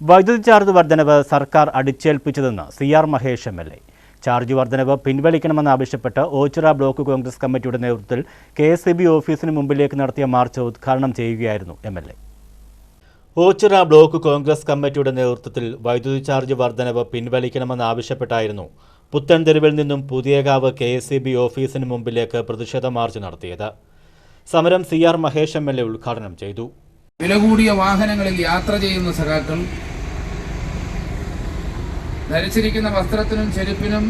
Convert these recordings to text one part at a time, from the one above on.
വൈദ്യുതി ചാർജ് വർധനവ് സർക്കാർ അടിച്ചേൽപ്പിച്ചതെന്ന് C R Mahesh M L A. Charge വർധനവ് പിൻവലിക്കണമെന്നാവശ്യപ്പെട്ട് ഓച്ചിറ ബ്ലോക്ക് കോൺഗ്രസ് കമ്മിറ്റിയുടെ നേതൃത്വത്തിൽ കെ എസ് ഇ ബി ഓഫീസിന് മുമ്പിലേക്ക് നടത്തിയ മാർച്ച് ഉദ്ഘാടനം ചെയ്യുകയായിരുന്നു M L A. Ochira block Congress കമ്മിറ്റിയുടെ നേതൃത്വത്തിൽ വൈദ്യുതി ചാർജ് വർധനവ് പിൻവലിക്കണമെന്നാവശ്യപ്പെട്ടായിരുന്നു പുത്തൻതെരുവിൽ നിന്നും Puthiyakavu K S E B ഓഫീസിന് മുമ്പിലേക്ക് പ്രതിഷേധ മാർച്ച് നടത്തിയത്. സമരം C R Mahesh M L A ഉദ്ഘാടനം ചെയ്തു. വില കൂടിയ വാഹനങ്ങളിൽ യാത്ര ചെയ്യുന്ന സഖാക്കൾ ധരിച്ചിരിക്കുന്ന വസ്ത്രത്തിനും ചെരുപ്പിനും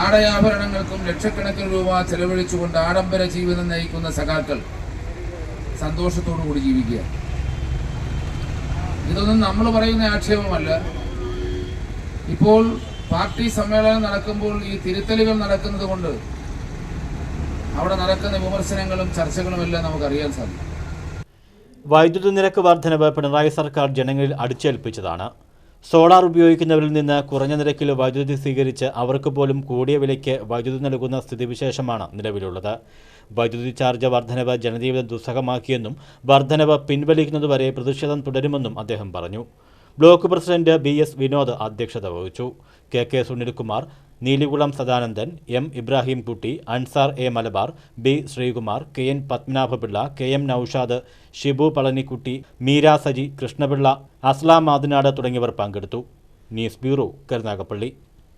ആടയാഭരണങ്ങൾക്കും ലക്ഷക്കണക്കിന് രൂപ ചെലവഴിച്ചുകൊണ്ട് ആഡംബര ജീവിതം നയിക്കുന്ന സഖാക്കൾ സന്തോഷത്തോടുകൂടി ജീവിക്കുക. ഇതൊന്നും നമ്മൾ പറയുന്ന ആക്ഷേപമല്ല. ഇപ്പോൾ പാർട്ടി സമ്മേളനം നടക്കുമ്പോൾ ഈ തിരുത്തലുകൾ നടക്കുന്നത് കൊണ്ട് അവിടെ നടക്കുന്ന വിമർശനങ്ങളും ചർച്ചകളും എല്ലാം നമുക്കറിയാൻ സാധിക്കും. വൈദ്യുതി നിരക്ക് വർധനവ് പിണറായി സർക്കാർ ജനങ്ങളിൽ അടിച്ചേൽപ്പിച്ചതാണ്. സോളാർ ഉപയോഗിക്കുന്നവരിൽ നിന്ന് കുറഞ്ഞ നിരക്കിൽ വൈദ്യുതി സ്വീകരിച്ച് അവർക്ക് പോലും കൂടിയ വിലയ്ക്ക് വൈദ്യുതി നൽകുന്ന സ്ഥിതിവിശേഷമാണ് നിലവിലുള്ളത്. വൈദ്യുതി ചാർജ് വർധനവ് ജനജീവിതം ദുസ്സഹമാക്കിയെന്നും വർധനവ് പിൻവലിക്കുന്നതുവരെ പ്രതിഷേധം തുടരുമെന്നും അദ്ദേഹം പറഞ്ഞു. Block president B S Vinod അധ്യക്ഷത വഹിച്ചു. K K Sunilkumar Neelikulam Sadanandan M Ibrahim Kutty Ansar A Malabar B Sreekumar K N Padmanabhapillai K M Noushad Shibu Palanikutty Meera Saji Krishnapillai Aslam Mathinadu തുടങ്ങിയവർ പങ്കെടുത്തു. News bureau Karunagappally.